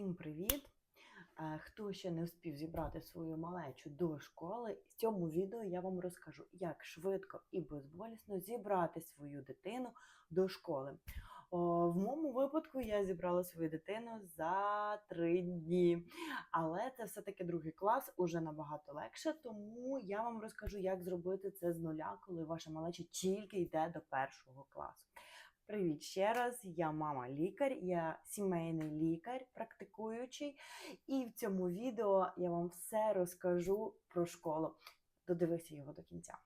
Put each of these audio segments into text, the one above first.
Всім привіт! Е, Хто ще не встиг зібрати свою малечу до школи, в цьому відео я вам розкажу, як швидко і безболісно зібрати свою дитину до школи. О, в моєму випадку я зібрала свою дитину за три дні. Але це все-таки другий клас, уже набагато легше, тому я вам розкажу, як зробити це з нуля, коли ваша малеча тільки йде до першого класу. Привіт ще раз, я мама лікар, я сімейний лікар, практикуючий, і в цьому відео я вам все розкажу про школу. Додивися його до кінця.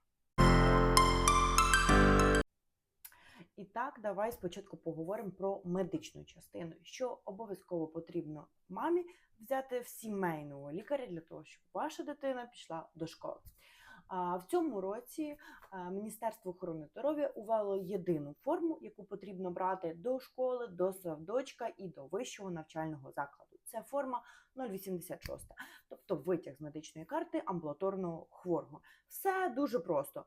І так, давай спочатку поговоримо про медичну частину, що обов'язково потрібно мамі взяти в сімейного лікаря для того, щоб ваша дитина пішла до школи. А в цьому році Міністерство охорони здоров'я увело єдину форму, яку потрібно брати до школи, до садочка і до вищого навчального закладу. Це форма 086, тобто витяг з медичної карти амбулаторного хворого. Все дуже просто.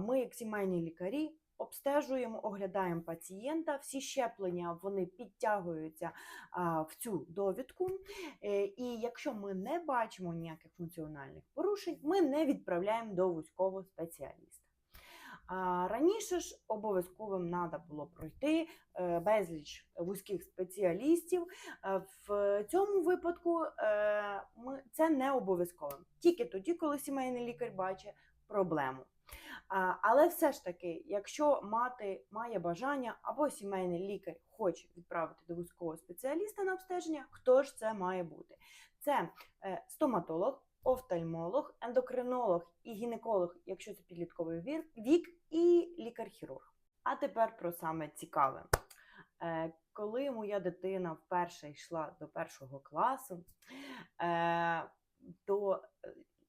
Ми, як сімейні лікарі, обстежуємо, оглядаємо пацієнта. Всі щеплення вони підтягуються в цю довідку. Е, І якщо ми не бачимо ніяких функціональних порушень, ми не відправляємо до вузького спеціаліста. Раніше ж обов'язковим треба було пройти е, безліч вузьких спеціалістів. Е, В цьому випадку це не обов'язково. Тільки тоді, коли сімейний лікар бачить проблему. Але все ж таки, якщо мати має бажання або сімейний лікар хоче відправити до вузького спеціаліста на обстеження, хто ж це має бути? Це е, стоматолог, офтальмолог, ендокринолог і гінеколог, якщо це підлітковий вік, і лікар-хірург. А тепер про саме цікаве. Е, Коли моя дитина вперше йшла до першого класу, е, то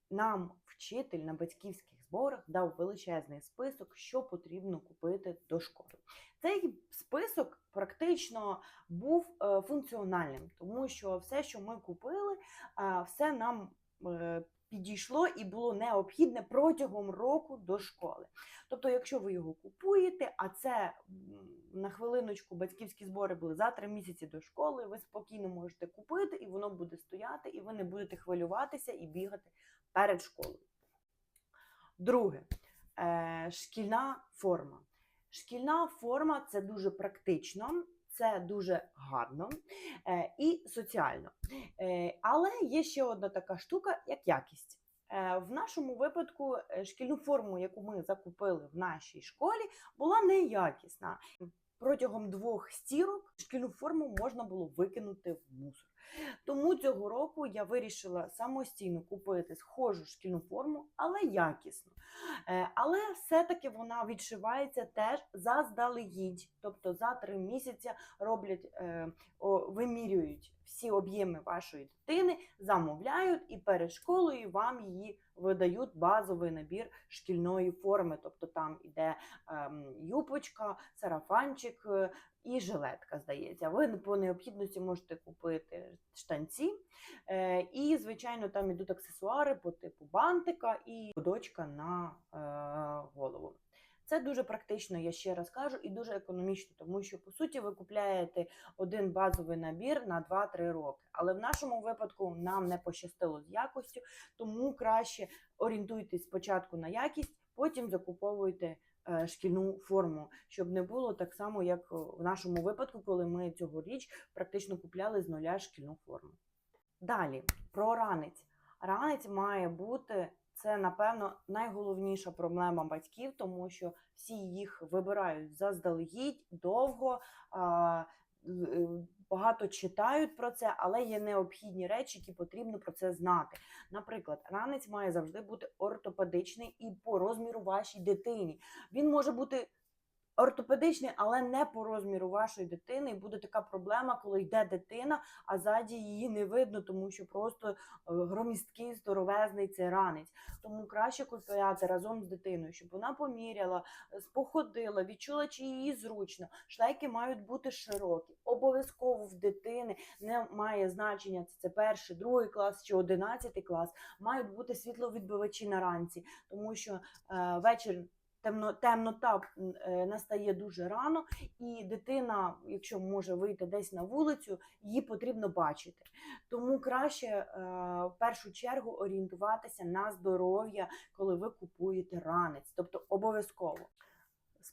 нам вчитель на батьківських зборах дав величезний список, що потрібно купити до школи. Цей список практично був е, функціональним, тому що все, що ми купили, е, все нам е, підійшло і було необхідне протягом року до школи. Тобто, якщо ви його купуєте, а це на хвилиночку батьківські збори були за три місяці до школи, ви спокійно можете купити, і воно буде стояти, і ви не будете хвилюватися і бігати перед школою. Друге, е, шкільна форма. Шкільна форма це дуже практично, це дуже гарно е, і соціально. Е, але є ще одна така штука, як якість. В нашому випадку шкільну форму, яку ми закупили в нашій школі, була неякісна. Протягом двох стірок шкільну форму можна було викинути в мусор. Тому цього року я вирішила самостійно купити схожу шкільну форму, але якісну. Е, Але все-таки вона відшивається теж заздалегідь. Тобто за три місяці роблять, е, вимірюють всі об'єми вашої дитини, замовляють і перед школою вам її видають базовий набір шкільної форми. Тобто там іде ем, юпочка, сарафанчик е, і жилетка, здається. Ви по необхідності можете купити штанці. Е, і, звичайно, там ідуть аксесуари по типу бантика і дочка на е, голову. Це дуже практично, я ще раз кажу, і дуже економічно, тому що по суті ви купляєте один базовий набір на 2-3 роки. Але в нашому випадку нам не пощастило з якостю, тому краще орієнтуйтесь спочатку на якість, потім закуповуйте е, шкільну форму, щоб не було так само, як в нашому випадку, коли ми цьогоріч практично купляли з нуля шкільну форму. Далі про ранець. Ранець має бути це, напевно, найголовніша проблема батьків, тому що всі їх вибирають заздалегідь, довго, е, багато читають про це, але є необхідні речі, які потрібно про це знати. Наприклад, ранець має завжди бути ортопедичний і по розміру вашій дитині. Він може бути ортопедичний, але не по розміру вашої дитини. І буде така проблема, коли йде дитина, а ззаді її не видно, тому що просто е, громісткий, здоровезний цей ранець. Тому краще купляти разом з дитиною, щоб вона поміряла, е, походила, відчула, чи їй зручно. Шлейки мають бути широкі. Обов'язково в дитини не має значення, це, це перший, другий клас чи одинадцятий клас. Мають бути світловідбивачі на ранці, тому що е, вечір темно, темнота е, настає дуже рано, і дитина, якщо може вийти десь на вулицю, її потрібно бачити. Тому краще е, в першу чергу орієнтуватися на здоров'я, коли ви купуєте ранець, тобто обов'язково.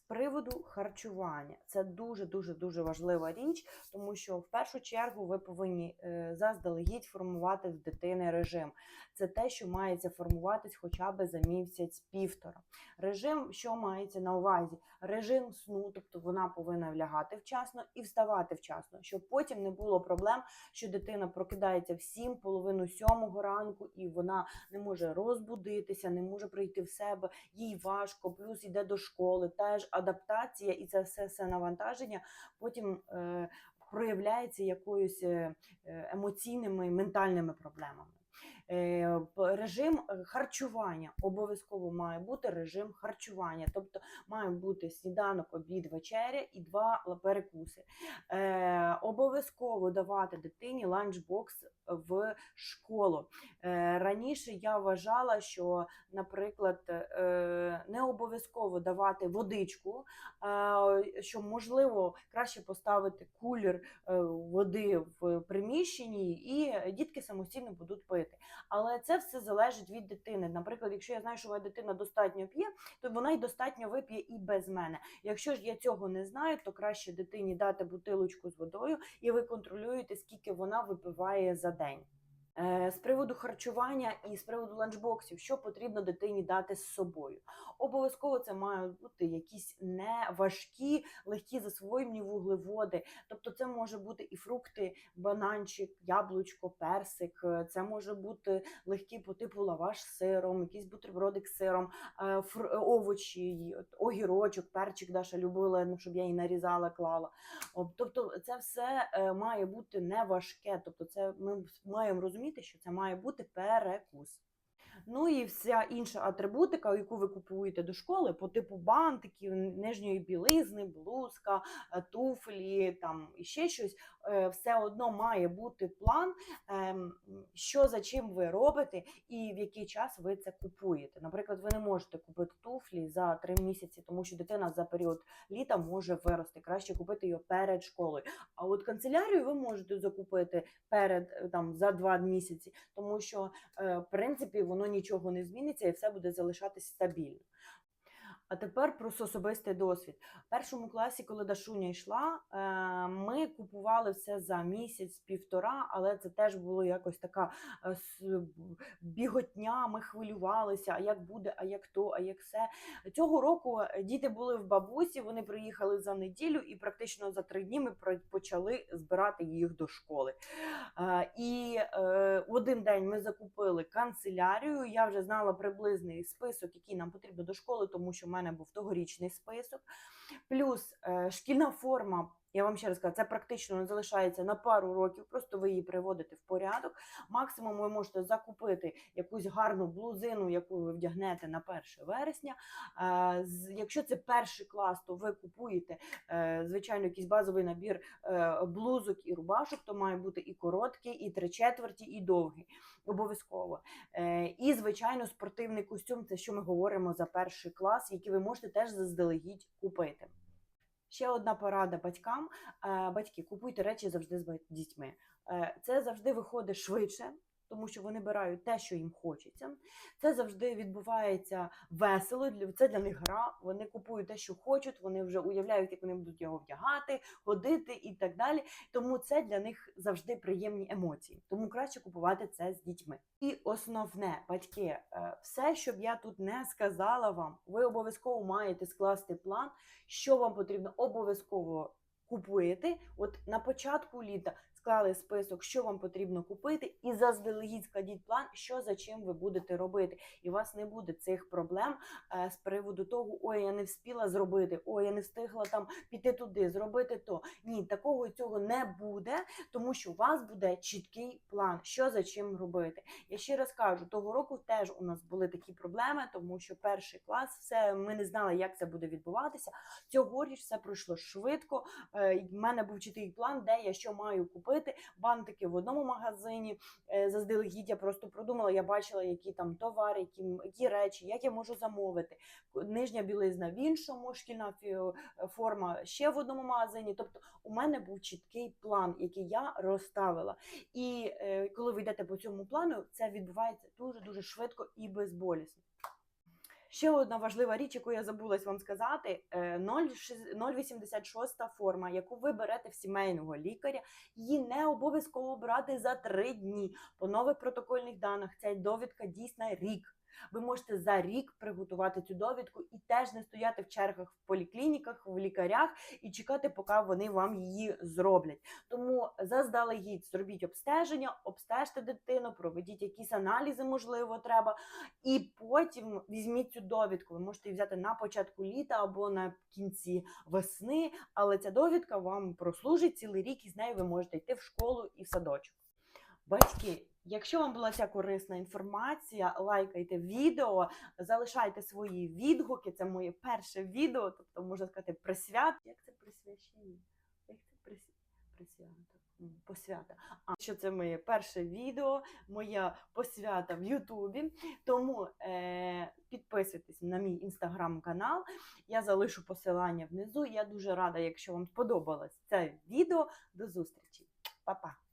Приводу харчування це дуже дуже важлива річ, тому що в першу чергу ви повинні е, заздалегідь формувати в дитини режим. Це те, що мається формуватись хоча б за місяць-півтора. Режим, що мається на увазі? Режим сну, тобто вона повинна лягати вчасно і вставати вчасно, щоб потім не було проблем, що дитина прокидається в сім, половину сьомого ранку, і вона не може розбудитися, не може прийти в себе, їй важко, плюс йде до школи, теж адаптація, і це все, все навантаження потім е, проявляється якоюсь е, е, емоційними, ментальними проблемами. Е, Режим е, харчування обов'язково має бути режим харчування, тобто має бути сніданок, обід, вечеря і два перекуси. Е, обов'язково давати дитині ланчбокс в школу. Раніше я вважала, що, наприклад, не обов'язково давати водичку, що можливо краще поставити кулер е, води в приміщенні, і дітки самостійно будуть пити. Але це все залежить від дитини. Наприклад, якщо я знаю, що моя дитина достатньо п'є, то вона й достатньо вип'є і без мене. Якщо ж я цього не знаю, то краще дитині дати бутилочку з водою, і ви контролюєте, скільки вона випиває за день. Е, З приводу харчування і з приводу ланчбоксів, що потрібно дитині дати з собою. Обов'язково це мають бути якісь не важкі, легкі засвоєні вуглеводи. Тобто, це може бути і фрукти, бананчик, яблучко, персик. е, Це може бути легкі по типу лаваш з сиром, якийсь бутербродик з сиром, е, овочі, огірочок, перчик Даша любила, ну, щоб я її нарізала, клала. Тобто, це все має бути не важке. Тобто, це ми маємо розуміти, що це має бути перекус. Ну і вся інша атрибутика, яку ви купуєте до школи, по типу бантиків, нижньої білизни, блузка, е, туфлі, там і ще щось, е, все одно має бути план, ем, що за чим ви робите і в який час ви це купуєте. Наприклад, ви не можете купити туфлі за три місяці, тому що дитина за період літа може вирости. Краще купити його перед школою. А от канцелярію ви можете закупити перед е, там за два місяці, тому що в принципі воно нічого не зміниться і все буде залишатись стабільно. А тепер про особистий досвід. В першому класі, коли Дашуня йшла, е, ми купували все за місяць-півтора, але це теж було якось така е, біготня, ми хвилювалися, а як буде, а як то, а як все. Цього року е, діти були в бабусі, вони приїхали за неділю, і практично за три дні ми почали збирати їх до школи. І один день ми закупили канцелярію. Я вже знала приблизний список, який нам потрібно до школи, тому що мене був тогорічний список. Плюс е, шкільна форма. Я вам ще раз кажу, це практично не залишається на пару років, просто ви її приводите в порядок. Максимум ви можете закупити якусь гарну блузину, яку ви вдягнете на 1 вересня. Якщо це перший клас, то ви купуєте е, звичайно якийсь базовий набір е, блузок і рубашок, то має бути і короткий, і три четверті, і довгий. Обов'язково. Е, І, звичайно, спортивний костюм це що ми говоримо за перший клас, який ви можете теж заздалегідь купити. Ще одна порада батькам. Е, Батьки, купуйте речі завжди з дітьми. Е, Це завжди виходить швидше, тому що вони бирають те, що їм хочеться. Це завжди відбувається весело. Це для них гра. Вони купують те, що хочуть. Вони вже уявляють, як вони будуть його вдягати, ходити і так далі. Тому це для них завжди приємні емоції. Тому краще купувати це з дітьми. І основне, батьки, е, все, щоб я тут не сказала вам, ви обов'язково маєте скласти план, що вам потрібно обов'язково купуєте. От на початку літа склали список, що вам потрібно купити, і заздалегідь складіть план, що за чим ви будете робити. І у вас не буде цих проблем е, з приводу того, ой, я не вспіла зробити, ой, я не встигла там піти туди, зробити то. Ні, такого цього не буде, тому що у вас буде чіткий план, що за чим робити. Я ще раз кажу, того року теж у нас були такі проблеми, тому що перший клас, все ми не знали, як це буде відбуватися. Цьогоріч все пройшло швидко. Е, в мене був чіткий план, де я що маю купити. Купити бантики в одному магазині. е, Заздалегідь я просто продумала, я бачила, які там товари, які, які речі, як я можу замовити. Нижня білизна в іншому, шкільна форма ще в одному магазині. Тобто, у мене був чіткий план, який я розставила. І е, коли ви йдете по цьому плану, це відбувається дуже дуже швидко і безболісно. Ще одна важлива річ, яку я забулась вам сказати: е, 0,6 0,86 форма, яку ви берете в сімейного лікаря, її не обов'язково брати за три дні. По нових протокольних даних ця довідка дійсна рік. Ви можете за рік приготувати цю довідку і теж не стояти в чергах в поліклініках, в лікарях і чекати, поки вони вам її зроблять. Тому заздалегідь зробіть обстеження, обстежте дитину, проведіть якісь аналізи, можливо, треба. І потім візьміть цю довідку. Ви можете її взяти на початку літа або на кінці весни, але ця довідка вам прослужить цілий рік, і з нею ви можете йти в школу і в садочок. Батьки, якщо вам була ця корисна інформація, лайкайте відео, залишайте свої відгуки. Це моє перше відео, тобто можна сказати, присвят. Як це присвячення? Як це прис... присвята? Посвята. А що це моє перше відео, моя посвята в Ютубі. Тому е, підписуйтесь на мій інстаграм-канал. Я залишу посилання внизу. Я дуже рада, якщо вам сподобалось це відео. До зустрічі. Па-па!